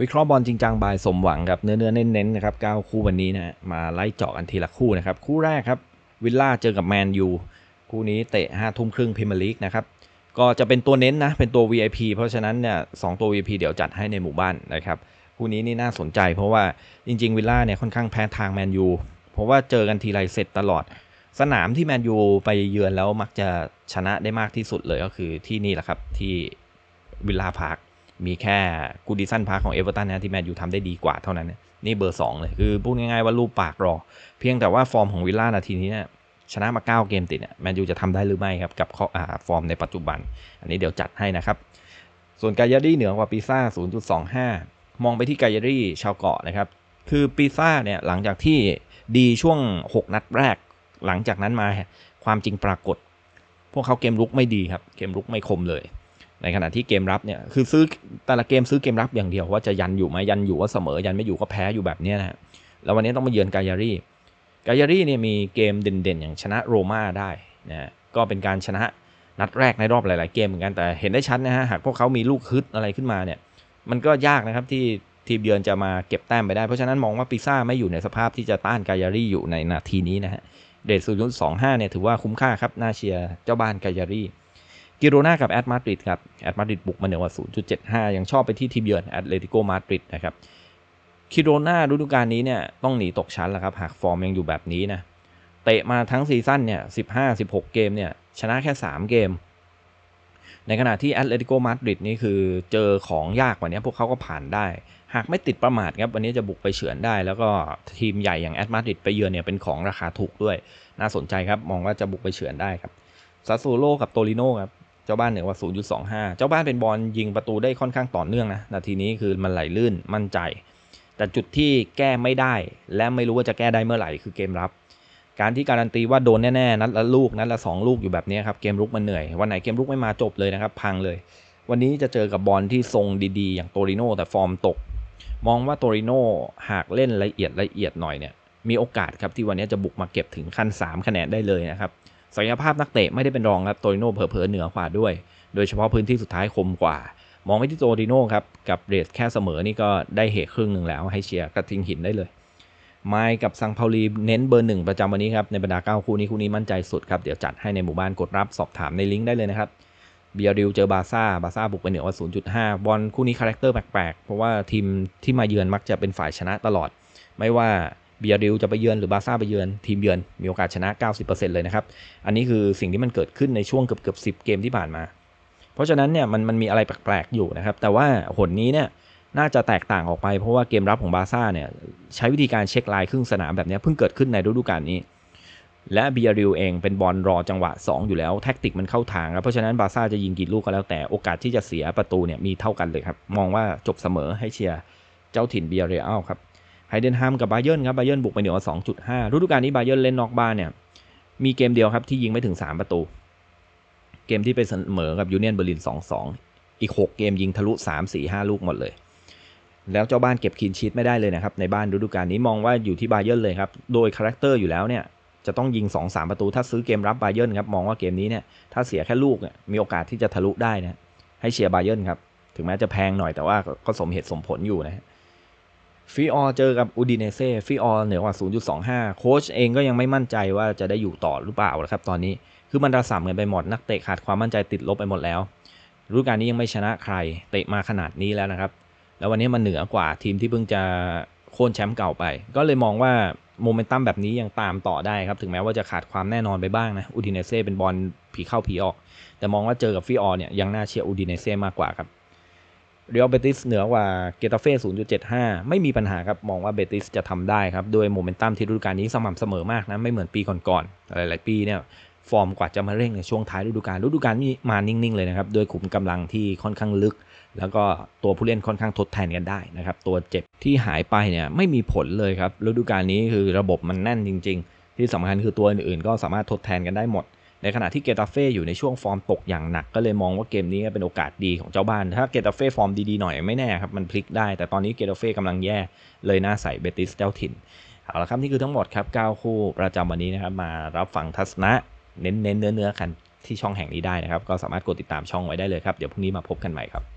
วิเคราะห์บอลจริงจังบายสมหวังครับเนื้อเนื้อเน้นๆนะครับเก้าคู่วันนี้นะมาไล่เจาะกันทีละคู่นะครับ คู่แรกครับวิลล่าเจอกับแมนยูคู่นี้เตะห้าทุ่มครึ่งพรีเมียร์ลีกนะครับก็จะเป็นตัวเน้นนะเป็นตัว VIP เพราะฉะนั้นเนี่ยสตัว VIP เดี๋ยวจัดให้ในหมู่บ้านนะครับคู่นี้นี่น่าสนใจ เพราะว่าจริงๆวิลล่าเนี่ยค่อนข้างแพ้ทางแมนยูเพราะว่าเจอกันทีไรเสร็จตลอด สนามที่แมนยูไปเยือนแล้วมักจะชนะได้มากที่สุดเลยก็คือที่นี่แหละครับที่วิลล่าพาร์ค มีแค่กูดิสันพาร์ของเอเวอร์ตันนะที่แมนยูทำได้ดีกว่าเท่านั้น นี่เบอร์ 2 เลย คือพูดง่ายๆว่ารูปปากรอ เพียงแต่ว่าฟอร์มของวิลล่านาทีนี้เนี่ยชนะมา 9 เกมติดเนี่ยแมนยูจะทำได้หรือไม่ครับ กับฟอร์มในปัจจุบัน อันนี้เดี๋ยวจัดให้นะครับ ส่วนกายารีเหนือกว่าปีซ่า 0.25 มองไปที่กายารีชาวเกาะนะครับคือปีซ่าเนี่ยหลังจากที่ดีช่วง 6 นัดแรก หลังจากนั้นมาความจริงปรากฏ พวกเขาเกมลุกไม่ดีครับเกมลุกไม่คมเลย ในขณะที่เกมรับเนี่ยคือซื้อแต่ละเกมซื้อเกมรับอย่างเดียวว่าจะยันอยู่ไหมยันอยู่ว่าเสมอยันไม่อยู่ก็แพ้อยู่แบบนี้นะฮะแล้ววันนี้ต้องมาเยือนกายารีกายารีเนี่ยมีเกมเด่นๆ อย่างชนะโรม่าได้นะก็เป็นการชนะนัดแรกในรอบหลาย ๆ เกมเหมือนกันแต่เห็นได้ชัดนะฮะหากพวกเขามีลูกฮึดอะไรขึ้นมาเนี่ยมันก็ยากนะครับที่ทีมเยือนจะมาเก็บแต้มไปได้ เพราะฉะนั้นมองว่าปิซ่าไม่อยู่ในสภาพที่จะต้านกายารีอยู่ในนาทีนี้นะฮะเดทศูนย์สองห้าเนี่ยถือว่าคุ้มค่าครับน่าเชียร์เจ้าบ้านกายารี กิโรนากับแอตมาดริดครับแอตมาดริดบุกมาเหนือกว่า 0.75 ยังชอบไปที่ทีมเยือนแอตเลติโกมาดริดนะครับกิโรนาฤดูกาลนี้เนี่ยต้องหนีตกชั้นแล้วครับ หากฟอร์มยังอยู่แบบนี้นะเตะมาทั้งซีซั่นเนี่ย 15-16 เกมเนี่ยชนะแค่ 3 เกม ในขณะที่แอตเลติโกมาดริดนี่คือเจอของยากกว่านี้พวกเขาก็ผ่านได้ หากไม่ติดประมาทครับวันนี้จะบุกไปเฉือนได้ แล้วก็ทีมใหญ่อย่างแอตมาดริดไปเยือนเนี่ยเป็นของราคาถูกด้วย น่าสนใจครับมองว่าจะบุกไปเฉือนได้ครับซาซูโลกับโตลิโนครับ เจ้าบ้านเหนือว่า 0.25 เจ้าบ้านเป็นบอลยิงประตูได้ค่อนข้างต่อเนื่องนะ นาทีนี้คือมันไหลลื่นมั่นใจ แต่จุดที่แก้ไม่ได้ และไม่รู้ว่าจะแก้ได้เมื่อไหร่คือเกมรับ การที่การันตีว่าโดนแน่ๆ นัดละลูก นัดละ 2 ลูกอยู่แบบนี้ครับเกมรุกมันเหนื่อย วันไหนเกมรุกไม่มาจบเลยนะครับ พังเลย วันนี้จะเจอกับบอลที่ทรงดีๆ อย่างโตริโนแต่ฟอร์มตก มองว่าโตริโนหากเล่นละเอียดละเอียดหน่อยเนี่ยมีโอกาสครับที่วันนี้จะบุกมาเก็บถึงขั้น 3 คะแนนได้เลยนะครับ ศักยภาพนักเตะไม่ได้เป็นรองครับโตริโนเผลอๆเหนือกว่าด้วย โดยเฉพาะพื้นที่สุดท้ายคมกว่า มองไปที่โตริโนครับ กับเรสแค่เสมอนี่ก็ได้เหตุครึ่งหนึ่งแล้วให้เชียร์กระทิงหินได้เลยไมกับซังพาลีเน้นเบอร์หนึ่งประจำวันนี้ครับ ในบรรดาเก้าคู่นี้คู่นี้มั่นใจสุดครับ เดี๋ยวจัดให้ในหมู่บ้านกดรับสอบถามในลิงก์ได้เลยนะครับเบียริลเจอบาซ่า บาซ่าบุกไปเหนือว่า 0.5 บอลคู่นี้คาแรคเตอร์แปลกๆ เพราะว่าทีมที่มาเยือนมักจะเป็นฝ่ายชนะตลอด ไม่ว่า เบียริลจะไปเยือนหรือบาซ่าไปเยือนทีมเยือนมีโอกาสชนะ 90%เลยนะครับ อันนี้คือสิ่งที่มันเกิดขึ้นในช่วงเกือบเกือบสิเกมที่ผ่านมา เพราะฉะนั้นเนี่ยมันมันมีอะไรแปลกๆอยู่นะครับ แต่ว่าหนนี้เนี่ยน่าจะแตกต่างออกไปเพราะว่าเกมรับของบาซ่าเนี่ยใช้วิธีการเช็คลายครึ่งสนามแบบนี้เพิ่งเกิดขึ้นในฤดูกาลนี้ และเบียริลเองเป็นบอลรอจังหวะ 2 อยู่แล้วแท็กติกมันเข้าทางแล้วเพราะฉะนั้นบาซ่าจะยิงกี่ลูกก็แล้วแต่โอกาสที่จะเสียประตูเนี่ยมีเท่ากันเลยครับมองว่าจบเสมอให้เชียร์เจ้าถิ่นเบียริลครับ ไฮเดนฮัมกับบาเยิร์นครับบาเยิร์นบุกไปเหนือ 2.5 ฤดูกาลนี้บาเยิร์นเล่นนอกบ้านเนี่ยมีเกมเดียวครับที่ยิงไม่ถึง 3 ประตู เกมที่ไปเสมอกับยูเนียนเบอร์ลิน 2-2 อีก 6 เกมยิงทะลุ 3 4 5 ลูกหมดเลย แล้วเจ้าบ้านเก็บคีนชีตไม่ได้เลยนะครับในบ้านฤดูกาลนี้มองว่าอยู่ที่บาเยิร์นเลยครับโดยคาแรคเตอร์อยู่แล้วเนี่ยจะต้องยิง 2-3 ประตู ถ้าซื้อเกมรับบาเยิร์นครับมองว่าเกมนี้เนี่ยถ้าเสียแค่ลูกเนี่ยมีโอกาสที่จะทะลุได้นะให้เชียร์บาเยิร์นครับถึงแม้จะแพงหน่อยแต่ว่าก็สมเหตุสมผลอยู่นะ ฟิออเจอกับอูดิเนเซ่ฟิออเหนือกว่า 0.25 โค้ชเองก็ยังไม่มั่นใจว่าจะได้อยู่ต่อหรือเปล่านะครับตอนนี้คือมันระสำกันไปหมดนักเตะขาดความมั่นใจติดลบไปหมดแล้วฤดูกาลนี้ยังไม่ชนะใครเตะมาขนาดนี้แล้วนะครับ แล้ววันนี้มันเหนือกว่าทีมที่เพิ่งจะโค่นแชมป์เก่าไป ก็เลยมองว่าโมเมนตัมแบบนี้ยังตามต่อได้ครับถึงแม้ว่าจะขาดความแน่นอนไปบ้างนะอูดิเนเซ่เป็นบอลผีเข้าผีออก แต่มองว่าเจอกับฟิออเนี่ยยังน่าเชียร์อูดิเนเซ่มากกว่าครับ เรียลเบติสเหนือกว่าเกตาเฟ่ 0.75 ไม่มีปัญหาครับ มองว่าเบติสจะทำได้ครับ ด้วยโมเมนตัมที่ฤดูกาลนี้สม่ำเสมอมากนะ ไม่เหมือนปีก่อนๆ หลายๆ ปีเนี่ยฟอร์มกว่าจะมาเร่งในช่วงท้ายฤดูกาลฤดูกาลนี้มานิ่ง ๆ เลยนะครับด้วยขุมกำลังที่ค่อนข้างลึก แล้วก็ตัวผู้เล่นค่อนข้างทดแทนกันได้นะครับ ตัวเจ็บที่หายไปเนี่ยไม่มีผลเลยครับฤดูกาลนี้คือระบบมันแน่นจริง ๆ ที่สำคัญคือตัวอื่นๆ ก็สามารถทดแทนกันได้หมด ในขณะที่เกตาเฟ่อยู่ในช่วงฟอร์มตกอย่างหนัก ก็เลยมองว่าเกมนี้เป็นโอกาสดีของเจ้าบ้าน ถ้าเกตาเฟ่ฟอร์มดีๆหน่อยไม่แน่ครับมันพลิกได้ แต่ตอนนี้เกตาเฟ่กำลังแย่เลยน่าใส่เบติสเจ้าถิ่นเอาละครับนี่คือทั้งหมดครับ9คู่ประจำวันนี้นะครับมารับฟังทัศนะเน้นๆเนื้อๆกันที่ช่องแห่งนี้ได้นะครับ ก็สามารถกดติดตามช่องไว้ได้เลยครับ เดี๋ยวพรุ่งนี้มาพบกันใหม่ครับ